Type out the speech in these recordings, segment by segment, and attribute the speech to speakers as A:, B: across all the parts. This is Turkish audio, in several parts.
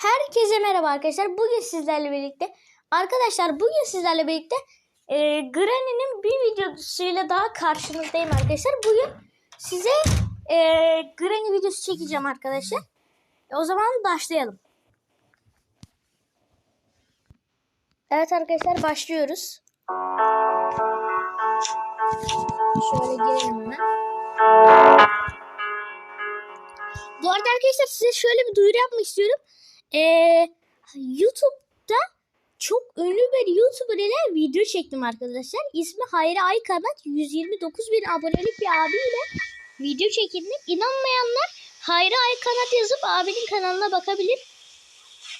A: Herkese merhaba arkadaşlar. Bugün sizlerle birlikte arkadaşlar bugün sizlerle birlikte e, Granny'nin bir videosuyla daha karşınızdayım arkadaşlar. Bugün size e, Granny videosu çekeceğim arkadaşlar. E, o zaman başlayalım. Evet arkadaşlar başlıyoruz. Şöyle girelim hemen. Bu arada arkadaşlar size şöyle bir duyuru yapmak istiyorum. Ee, YouTube'da çok ünlü bir YouTuber ile video çektim arkadaşlar. İsmi Hayri Aykanat. 129 bin abonelik bir abiyle video çekildik. İnanmayanlar Hayri Aykanat yazıp abinin kanalına bakabilir.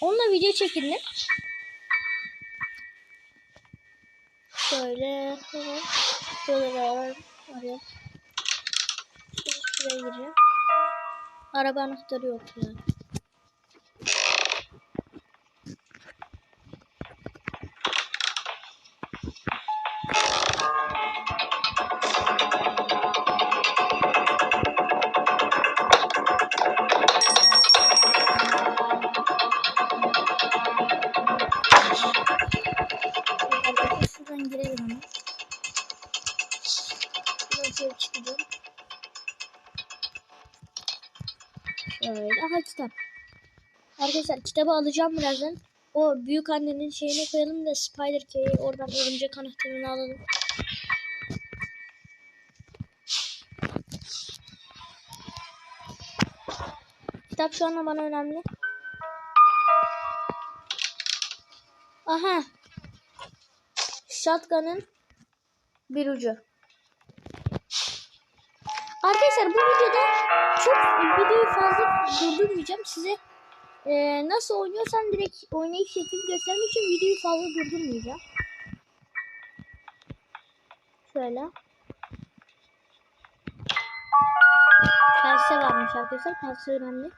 A: Onunla video çekildim. Şöyle şöyle şuraya gireceğim. Araba anahtarı yok ya. Kitap. Arkadaşlar kitabı alacağım birazdan. O büyük annenin şeyine koyalım da Spider Key'i oradan örümcek anahtarını alalım. Kitap şu anda bana önemli. Aha. Shotgun'ın bir ucu. Arkadaşlar bu videoda çok videoyu fazla durdurmayacağım. Size e, nasıl oynuyorsam direkt oynayış şeklini göstermek için videoyu fazla durdurmayacağım. Şöyle. Pense varmış arkadaşlar. Pense önemli.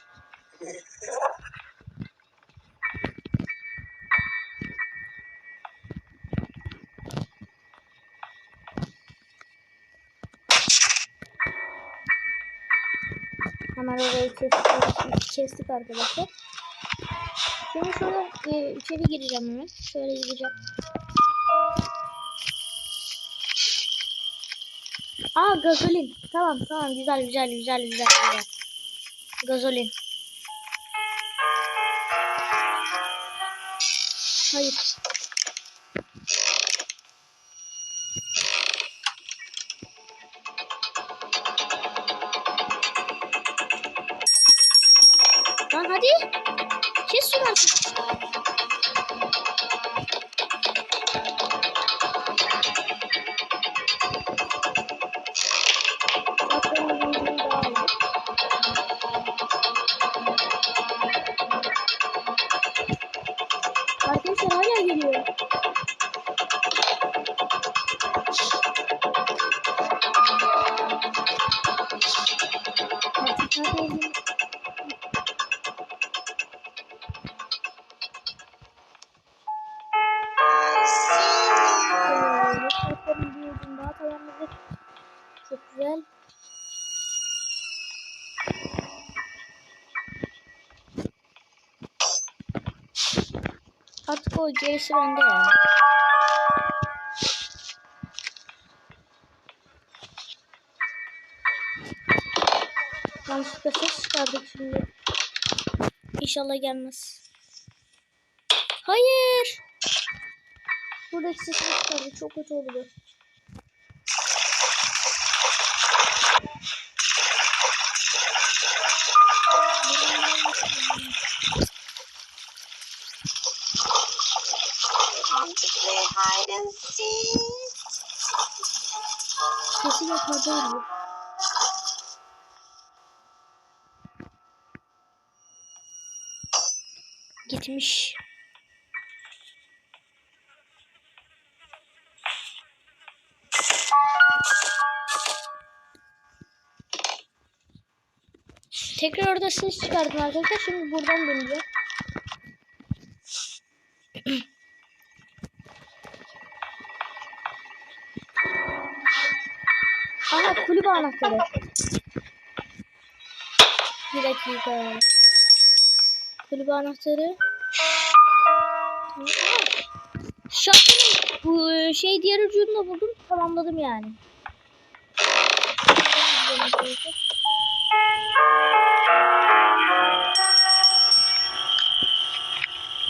A: Hemen orayı kestik, kestik arkadaşlar. Şimdi şöyle e, içeri gireceğim hemen. Şöyle gireceğim. Aa gazolin. Tamam tamam güzel güzel güzel güzel güzel. Gazolin. Hayır. Hadi. Kes şunu artık. Güzel. Artık o gerisi bende ya. Yanlışlıkla ses çıkardık şimdi. İnşallah gelmez. Hayır. Buradaki sesini çıkardı. Çok kötü oldu. Gitmiş. Tekrar orada ses çıkardım arkadaşlar. Şimdi buradan döneceğim. Aha kulübe anahtarı. Bir dakika. Kulübe anahtarı. Tamam. Şapkanın bu şey diğer ucunu da buldum. Tamamladım yani.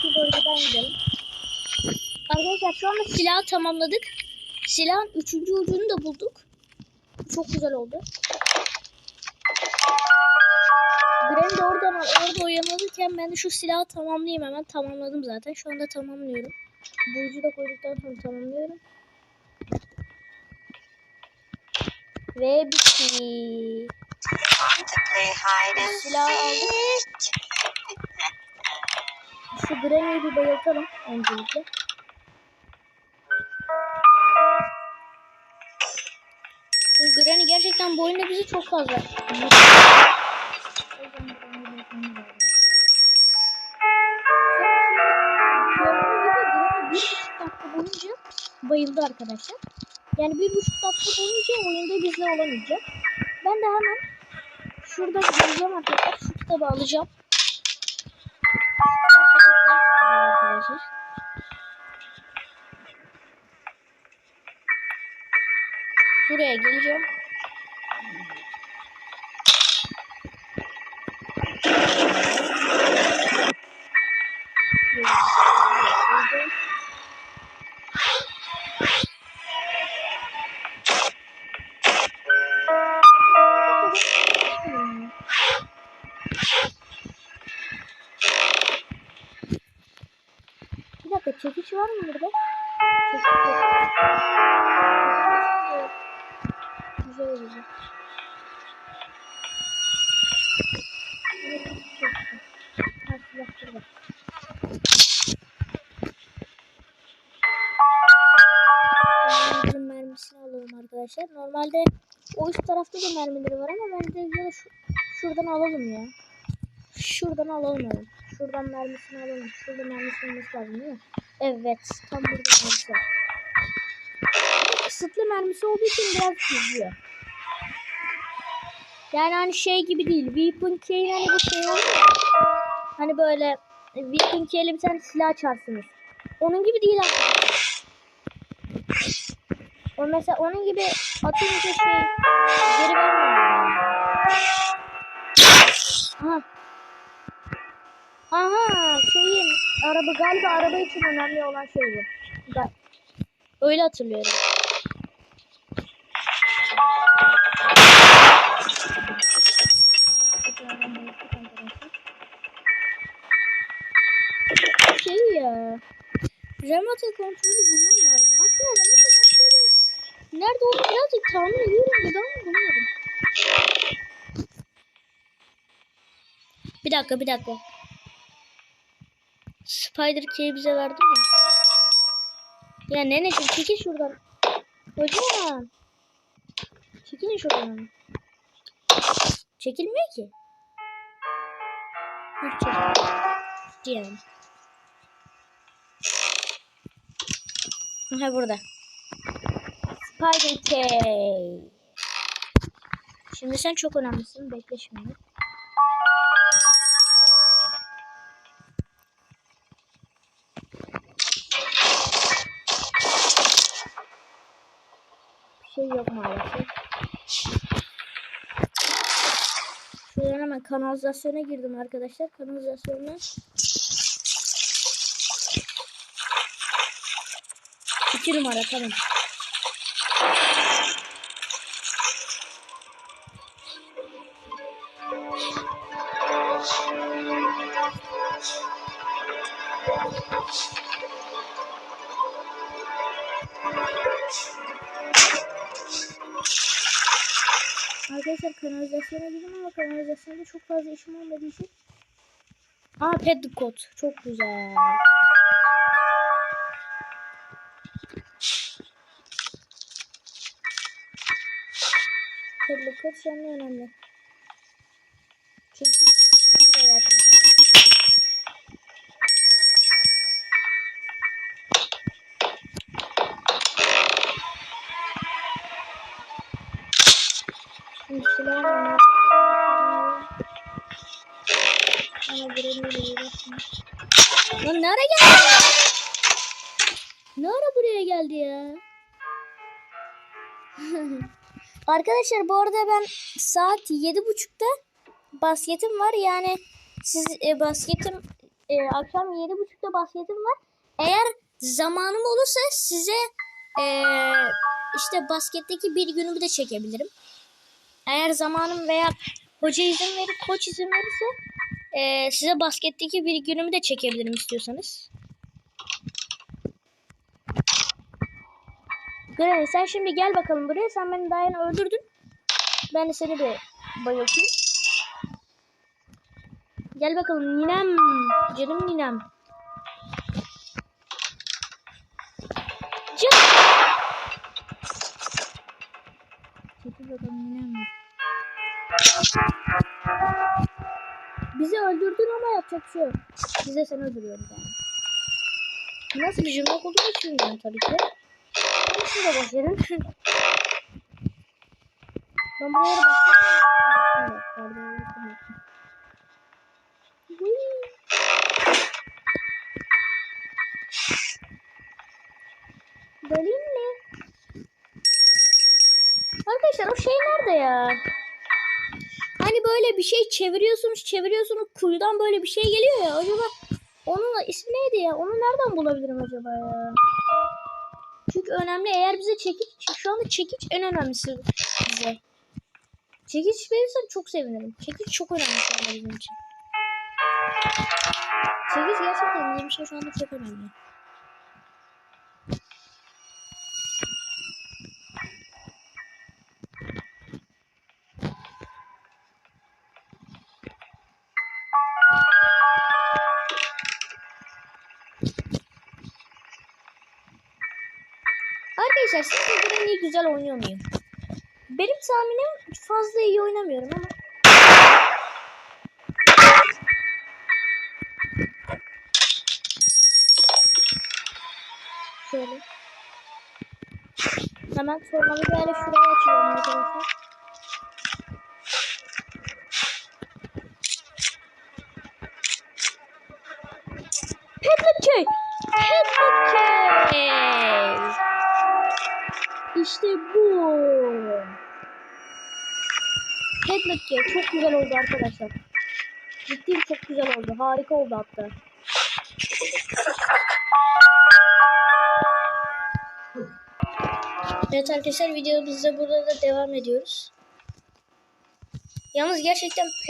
A: Şu bölgeden gidelim. Arkadaşlar şu anda silahı tamamladık. Silahın üçüncü ucunu da bulduk. Çok güzel oldu. Uyanırken ben de şu silahı tamamlayayım hemen. Tamamladım zaten. Şu anda tamamlıyorum. Bu ucu da koyduktan sonra tamamlıyorum. Ve bitti.
B: Want to play hide and
A: Silah aldık. Şu Granny'yi bir bayıltalım öncelikle. Granny gerçekten bu oyunda bizi çok fazla Gördüğünüz gibi Granny bir buçuk dakika boyunca bayıldı arkadaşlar. Yani bir buçuk dakika boyunca oyunda bizle olamayacak. Ben de hemen şurada gireceğim arkadaşlar. Şu kitabı alacağım. Arkadaşlar. Geleceğim. Geleceğim. Çekiç var mı burada? Güzel olacak. Arkadaşlar. Normalde o üst tarafta da mermileri var ama bence ya da şu, şuradan alalım ya. Şuradan alalım hemen. Şuradan mermisini alalım. Şurada mermisi olması lazım değil mi? Evet. Tam burada mermisi var. Kısıtlı mermisi olduğu için biraz hızlı. Yani hani şey gibi değil. Weapon Key'in hani bu şey. Hani böyle Weapon Key'le bir tane silah açarsınız. Onun gibi değil. O mesela onun gibi atınca şey geri vermiyor. Aha. Aha şeyin araba galiba araba için önemli olan şey bu. Ga- Öyle hatırlıyorum. Şey ya. Remate kontrolü bulmam lazım. Aslında remate kontrolü nerede olduğunu birazcık tahmin ediyorum. Neden mi bulamadım? Bir dakika bir dakika. Spider Key'i bize verdi mi? Ya neneciğim çekil şuradan. Hocam. Çekilin şuradan. Çekilmiyor ki. Diyelim. Aha burada. Spider Key. Şimdi sen çok önemlisin. Bekle şimdi. Yok maalesef. Şuradan hemen kanalizasyona girdim arkadaşlar. Kanalizasyona İki numara tamam. Arkadaşlar kanalizasyona girdim ama kanalizasyonda çok fazla işim olmadığı için. Aa pedikot. Çok güzel. Pedikot senin önemli. Çünkü ne geldi? Ne buraya geldi ya? Arkadaşlar bu arada ben saat yedi buçukta basketim var. Yani siz e, basketim e, akşam yedi buçukta basketim var. Eğer zamanım olursa size e, işte basketteki bir günümü de çekebilirim. Eğer zamanım veya hoca izin verir, koç izin verirse e, size basketteki bir günümü de çekebilirim istiyorsanız. Granny sen şimdi gel bakalım buraya. Sen beni daha yeni öldürdün. Ben de seni bir bayıltayım. Gel bakalım ninem. Canım ninem. Can. Çekil bakalım ninem. Bizi öldürdün ama yapacak şey yok. Biz de seni öldürüyoruz yani. Nasıl bir cümle olduğunu hiç bilmiyorum tabii ki. Ama şurada başlayalım. ben bu yere başlayayım. Evet, pardon, unuttum. Whee! Dalayım mı? Arkadaşlar o şey nerede ya? Böyle bir şey çeviriyorsunuz çeviriyorsunuz kuyudan böyle bir şey geliyor ya. Acaba onun ismi neydi ya? Onu nereden bulabilirim acaba ya? Çünkü önemli eğer bize çekiç şu anda çekiç en önemlisi bize. Çekiç verirsen çok sevinirim. Çekiç çok önemli şu anda bizim için. Çekiç gerçekten bizim için şu anda çok önemli. Güzel oynuyor muyum? Benim tahminim fazla iyi oynamıyorum ama. Şöyle. Hemen formalı böyle şuraya açıyorum arkadaşlar. Petliköy! Petliköy! İşte bu. Petliköy çok güzel oldu arkadaşlar. Ciddi çok güzel oldu. Harika oldu hatta. Evet arkadaşlar videomuzda burada da devam ediyoruz. Yalnız gerçekten